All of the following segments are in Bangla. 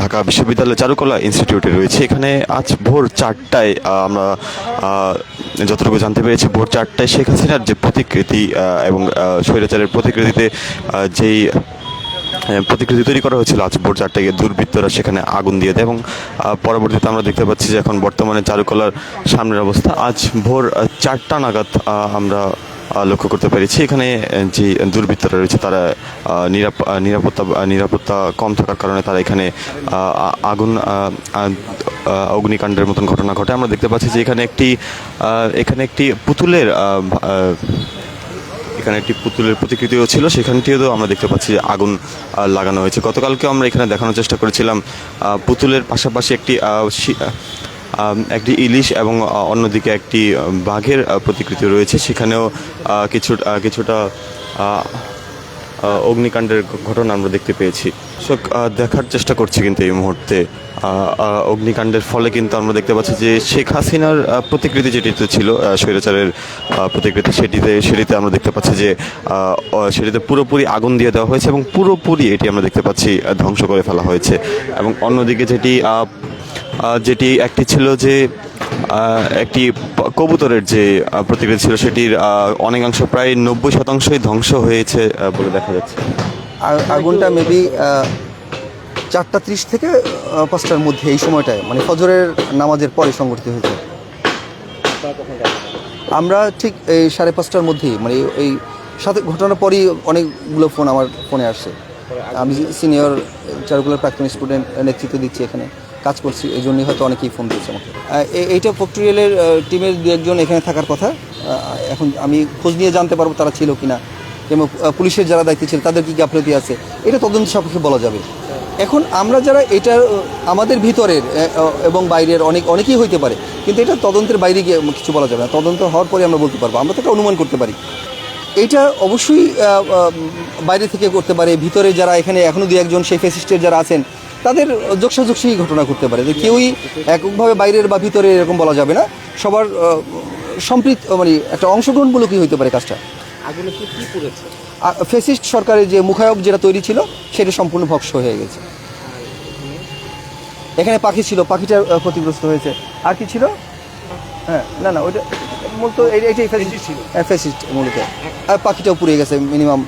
ঢাকা বিশ্ববিদ্যালয় চারুকলা ইনস্টিটিউটে রয়েছে। এখানে আজ ভোর চারটায় আমরা যতটুকু জানতে পেরেছি, ভোর চারটায় শেখ হাসিনার যে প্রতিকৃতি এবং স্বৈরাচারের প্রতিকৃতিতে যেই প্রতিকৃতি তৈরি করা হয়েছিল, আজ ভোর চারটায় দুর্বৃত্তরা সেখানে আগুন দিয়ে দেয় এবং পরবর্তীতে আমরা দেখতে পাচ্ছি যে এখন বর্তমানে চারুকলার সামনের অবস্থা। আজ ভোর চারটা নাগাদ আমরা লক্ষ্য করতে পেরেছি। এখানে যে দুর্বৃত্তরা রয়েছে, তারা নিরাপ- নিরাপত্তা নিরাপত্তা কম থাকার কারণে তারা এখানে আগুন অগ্নিকাণ্ডের মতন ঘটনা ঘটে। আমরা দেখতে পাচ্ছি যে এখানে একটি এখানে একটি পুতুলের এখানে একটি পুতুলের প্রতিকৃতিও ছিল। সেখানটিও আমরা দেখতে পাচ্ছি যে আগুন লাগানো হয়েছে। গতকালকেও আমরা এখানে দেখানোর চেষ্টা করেছিলাম পুতুলের পাশাপাশি একটি একটি ইলিশ এবং অন্যদিকে একটি বাঘের প্রতিকৃতি রয়েছে। সেখানেও কিছু কিছুটা অগ্নিকাণ্ডের ঘটনা আমরা দেখতে পেয়েছি। আহ, দেখার চেষ্টা করছি কিন্তু এই মুহূর্তে। অগ্নিকাণ্ডের ফলে কিন্তু আমরা দেখতে পাচ্ছি যে শেখ হাসিনার প্রতিকৃতি যেটিতে ছিল স্বৈরাচারের প্রতিকৃতি সেটিতে সেটিতে আমরা দেখতে পাচ্ছি যে সেটিতে পুরোপুরি আগুন দিয়ে দেওয়া হয়েছে এবং পুরোপুরি এটি আমরা দেখতে পাচ্ছি ধ্বংস করে ফেলা হয়েছে। এবং অন্যদিকে যেটি যেটি একটি ছিল যে একটি কবুতরের যে প্রতিকৃতি ছিল, সেটির অনেকাংশ প্রায় নব্বই শতাংশই ধ্বংস হয়েছে বলে দেখা যাচ্ছে। আগুনটা মেবি চারটা ত্রিশ থেকে পাঁচটার মধ্যে এই সময়টায় মানে ফজরের নামাজের পরে সংগঠিত হয়েছে। আমরা ঠিক এই সাড়ে পাঁচটার মধ্যেই মানে এই সাথে ঘটনার পরই অনেকগুলো ফোন আমার ফোনে আসছে। আমি সিনিয়র চারুকুলার প্রাক্তন স্টুডেন্ট নেতৃত্ব দিচ্ছি এখানে। কাজ করছি এই জন্যই হয়তো অনেকেই ফোন দিয়েছে আমাকে। এইটা প্রক্রিয়ালের টিমের দু একজন এখানে থাকার কথা। এখন আমি খোঁজ নিয়ে জানতে পারব তারা ছিল কিনা কিংবা আহ, পুলিশের যারা দায়িত্বে ছিল তাদের কি গাফলতি আছে। এটা তদন্ত সাপেক্ষে বলা যাবে। এখন আমরা যারা আহ, আমাদের ভিতরের এবং বাইরের অনেক অনেকেই হইতে পারে কিন্তু এটা তদন্তের বাইরে গিয়ে কিছু বলা যাবে না। তদন্ত হওয়ার পরে আমরা বলতে পারব। আমরা তো একটা অনুমান করতে পারি। এটা অবশ্যই বাইরে থেকে করতে পারে। ভিতরে যারা এখানে এখনও দু একজন সেই ফেসিস্টের যারা আছেন তাদের যোগসাযোগসী ঘটনা করতে পারে যে কেউই এককভাবে বাইরের বা ভিতরে এরকম বলা যাবে না। সবার সম্পৃক্ত মানে একটা অংশগ্রহণমূলকই হইতে পারে কাজটা। আগুনে কি কি পুড়েছে? আর ফেসিস্ট সরকারের যে মুখায়ক যেটা তৈরি ছিল সেটা সম্পূর্ণ ভক্স হয়ে গেছে। এখানে পাখি ছিল পাখিটা ক্ষতিগ্রস্ত হয়েছে। আর কি ছিল? হ্যাঁ না না ওইটা মূলত এইটাই ফেসিস্ট। ছিল। হ্যাঁ ফেসিস্ট মূলত। আর পাখিটাও পুড়ে গেছে মিনিমাম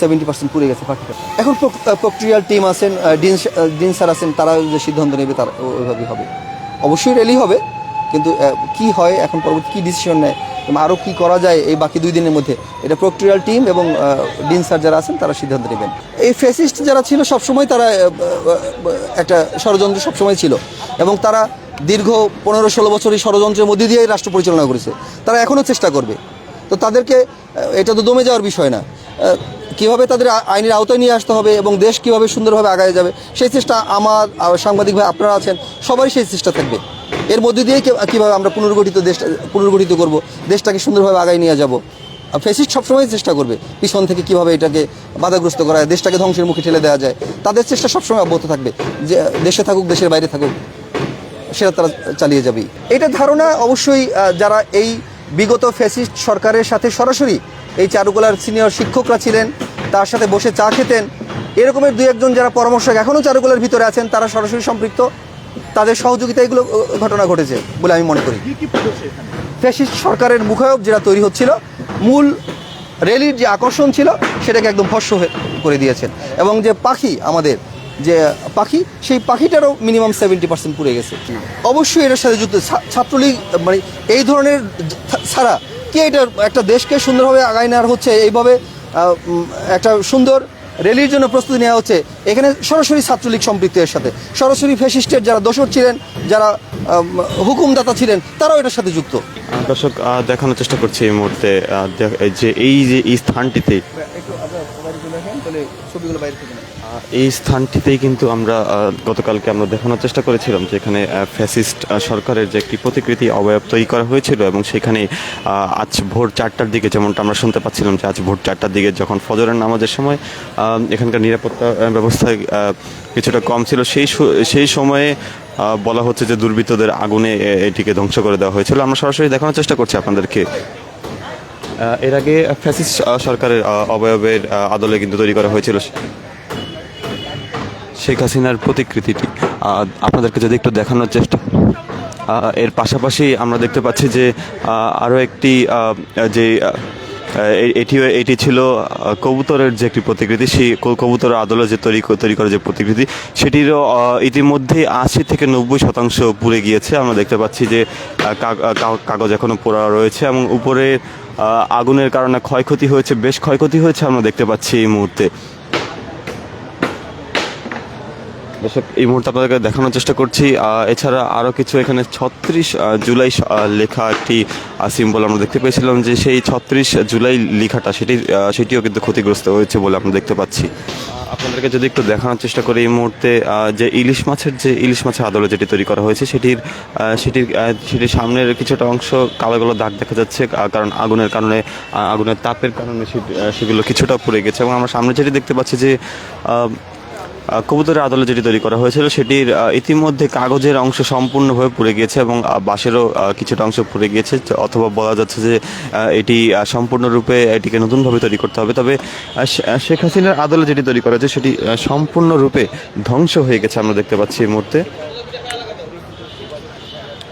সেভেন্টি পার্সেন্ট পুড়ে গেছে পাখিটা। এখন প্রক্রিয়ার টিম আছেন ডিন ডিন স্যার আছেন তারা যে সিদ্ধান্ত নেবে তারা ওইভাবেই হবে। অবশ্যই র্যালি হবে, কিন্তু কি হয়, এখন পরবর্তী কী ডিসিশন নেয় আরও কী করা যায় এই বাকি দুই দিনের মধ্যে, এটা প্রক্রিয়াল টিম এবং ডিন স্যার যারা আছেন, তারা সিদ্ধান্ত নেবেন। এই ফেসিস্ট যারা ছিল, সবসময় তারা একটা ষড়যন্ত্র সবসময় ছিল, এবং তারা দীর্ঘ পনেরো ষোলো বছর এই ষড়যন্ত্রের মধ্যে দিয়েই রাষ্ট্র পরিচালনা করেছে। তারা এখনও চেষ্টা করবে। তো তাদেরকে এটা তো দমে যাওয়ার বিষয় না। কীভাবে তাদের আইনের আওতায় নিয়ে আসতে হবে এবং দেশ কীভাবে সুন্দরভাবে আগায় যাবে, সেই চেষ্টা আমার সাংবাদিক ভাই, আপনারা আছেন, সবারই সেই চেষ্টা থাকবে। এর মধ্যে দিয়ে কীভাবে আমরা পুনর্গঠিত দেশ, পুনর্গঠিত করব, দেশটাকে সুন্দরভাবে আগায় নিয়ে যাব। ফেসিস্ট সবসময় চেষ্টা করবে, পিছন থেকে কীভাবে এটাকে বাধাগ্রস্ত করা যায়, দেশটাকে ধ্বংসের মুখে ঠেলে দেওয়া যায়। তাদের চেষ্টা সবসময় অব্যাহত থাকবে, যে, দেশে থাকুক, দেশের বাইরে থাকুক, সেটা তারা চালিয়ে যাবেই। এটা ধারণা অবশ্যই যারা এই বিগত ফ্যাসিস্ট সরকারের সাথে সরাসরি এই চারুকলার সিনিয়র শিক্ষকরা ছিলেন তার সাথে বসে চা খেতেন। এরকমের দুই একজন যারা পরামর্শক এখনও চারুকলার ভিতরে আছেন তারা সরাসরি সম্পৃক্ত। তাদের সহযোগিতা এগুলো ঘটনা ঘটেছে বলে আমি মনে করি। ফ্যাসিস্ট সরকারের মুখায়ব যেটা তৈরি হচ্ছিল মূল র্যালির যে আকর্ষণ ছিল সেটাকে একদম ভস্য হয়ে করে দিয়েছেন। এবং যে পাখি আমাদের যে পাখি সেই পাখিটারও মিনিমাম সেভেন্টি পার্সেন্ট পুড়ে গেছে। অবশ্যই এটার সাথে যুক্ত। ছাত্রলীগ মানে এই ধরনের ছাড়া কে এটা একটা দেশকে সুন্দরভাবে আগায় নেওয়ার হচ্ছে এইভাবে একটা সুন্দর র্যালির জন্য প্রস্তুতি নেওয়া হচ্ছে। এখানে সরাসরি ছাত্রলীগ সম্পৃক্তের সাথে। সরাসরি ফ্যাসিস্টের যারা দোষর ছিলেন যারা হুকুমদাতা ছিলেন তারাও এটার সাথে যুক্ত। দর্শক দেখানোর চেষ্টা করছি এই মুহূর্তে যে এই যে এই যে এই স্থানটিতে। আহ, এই স্থানটিতেই কিন্তু আমরা গতকালকে আমরা দেখানোর চেষ্টা করেছিলাম যে এখানে ফ্যাসিস্ট সরকারের যে একটি প্রতিকৃতি অবয়ব তৈরি করা হয়েছিল এবং সেখানে আজ ভোর চারটার দিকে যেমনটা আমরা শুনতে পাচ্ছিলাম যে আজ ভোর চারটার দিকে যখন ফজরের নামাজের সময় এখানকার নিরাপত্তা ব্যবস্থা কিছুটা কম ছিল, সেই সেই সময়ে বলা হচ্ছে যে দুর্বৃত্তদের আগুনে এটিকে ধ্বংস করে দেওয়া হয়েছিল। আমরা সরাসরি দেখানোর চেষ্টা করছি আপনাদেরকে। এর আগে ফ্যাসিস্ট সরকারের অবয়বের আদলে কিন্তু তৈরি করা হয়েছিল। শেখ হাসিনার প্রতিকৃতিটি। আপনাদেরকে যদি একটু দেখানোর চেষ্টা। এর পাশাপাশি আমরা দেখতে পাচ্ছি যে আরও একটি যে আহ, এ- এটিও এটি ছিল কবুতরের যে একটি প্রতিকৃতি সেই কবুতরের আদলে যে তৈরি তৈরি করা যে প্রতিকৃতি সেটিরও ইতিমধ্যে আশি থেকে নব্বই শতাংশ পুড়ে গিয়েছে। আমরা দেখতে পাচ্ছি যে কাগজ এখনও পোড়া রয়েছে এবং উপরে আগুনের কারণে ক্ষয়ক্ষতি হয়েছে বেশ ক্ষয়ক্ষতি হয়েছে আমরা দেখতে পাচ্ছি এই মুহূর্তে। দর্শক, এই মুহূর্তে আপনাদেরকে দেখানোর চেষ্টা করছি। এছাড়া আরও কিছু এখানে ছত্রিশ জুলাই লেখা একটি সিম্বল আমরা দেখতে পেয়েছিলাম যে সেই ছত্রিশ জুলাই লেখাটা সেটি সেটিও কিন্তু ক্ষতিগ্রস্ত হয়েছে বলে আমরা দেখতে পাচ্ছি। আপনাদেরকে যদি একটু দেখানোর চেষ্টা করি এই মুহূর্তে যে ইলিশ মাছের যে, ইলিশ মাছের আদলে যেটি তৈরি করা হয়েছে, সেটির সেটির সেটির সামনের কিছুটা অংশ কালো কালো দাগ দেখা যাচ্ছে কারণ আগুনের কারণে আগুনের তাপের কারণে সেগুলো কিছুটা পড়ে গেছে। এবং আমরা সামনে যেটি দেখতে পাচ্ছি যে কবুতরের আদলে যেটি তৈরি করা হয়েছিল, সেটির ইতিমধ্যে কাগজের অংশ সম্পূর্ণভাবে পুড়ে গিয়েছে এবং বাঁশেরও কিছুটা অংশ পুড়ে গিয়েছে অথবা বলা যাচ্ছে যে এটি সম্পূর্ণরূপে এটিকে নতুনভাবে তৈরি করতে হবে। তবে শেখ হাসিনার আদলে যেটি তৈরি করা হয়েছে, সেটি সম্পূর্ণরূপে ধ্বংস হয়ে গেছে আমরা দেখতে পাচ্ছি এই মুহূর্তে।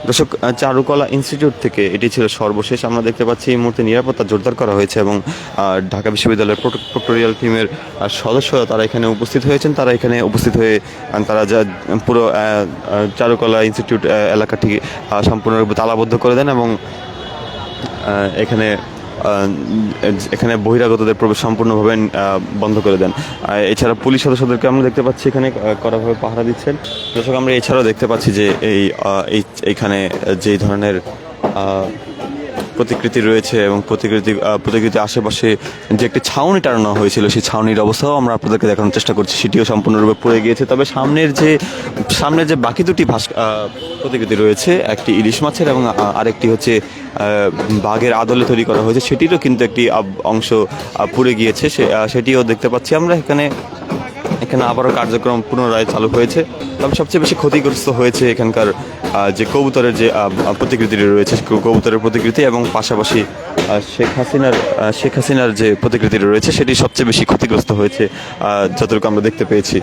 দর্শক চারুকলা ইনস্টিটিউট থেকে এটি ছিল সর্বশেষ। আমরা দেখতে পাচ্ছি এই মুহূর্তে নিরাপত্তা জোরদার করা হয়েছে এবং ঢাকা বিশ্ববিদ্যালয়ের প্রোটোরিয়াল টিমের সদস্যরা তারা এখানে উপস্থিত হয়েছেন। তারা এখানে উপস্থিত হয়ে তারা যা পুরো চারুকলা ইনস্টিটিউট এলাকাটি সম্পূর্ণরূপে তালাবদ্ধ করে দেন এবং এখানে এখানে বহিরাগতদের প্রবেশ সম্পূর্ণভাবে বন্ধ করে দেন। এছাড়া পুলিশ সদস্যদেরকে আমরা দেখতে পাচ্ছি এখানে কড়াভাবে পাহারা দিচ্ছেন। দর্শক, আমরা এছাড়াও দেখতে পাচ্ছি যে এই এইখানে যেই ধরনের প্রতিকৃতি রয়েছে এবং প্রতিকৃতি আহ, প্রতিকৃতির আশেপাশে যে একটি ছাউনি টানানো হয়েছিল সেই ছাউনির অবস্থাও আমরা আপনাদেরকে দেখানোর চেষ্টা করছি। সেটিও সম্পূর্ণরূপে পড়ে গিয়েছে। তবে সামনের যে সামনের যে বাকি দুটি ভাস প্রতিকৃতি রয়েছে একটি ইলিশ মাছের এবং আরেকটি হচ্ছে বাঘের আদলে তৈরি করা হয়েছে সেটিরও কিন্তু একটি অংশ পুড়ে গিয়েছে। সেটিও দেখতে পাচ্ছি আমরা। এখানে এখানে আবারও কার্যক্রম পুনরায় চালু হয়েছে। তবে সবচেয়ে বেশি ক্ষতিগ্রস্ত হয়েছে এখানকার যে কবুতরের যে প্রতিকৃতিটি রয়েছে কবুতরের প্রতিকৃতি এবং পাশাপাশি শেখ হাসিনার শেখ হাসিনার যে প্রতিকৃতিটি রয়েছে, সেটি সবচেয়ে বেশি ক্ষতিগ্রস্ত হয়েছে যতটুকু আমরা দেখতে পেয়েছি।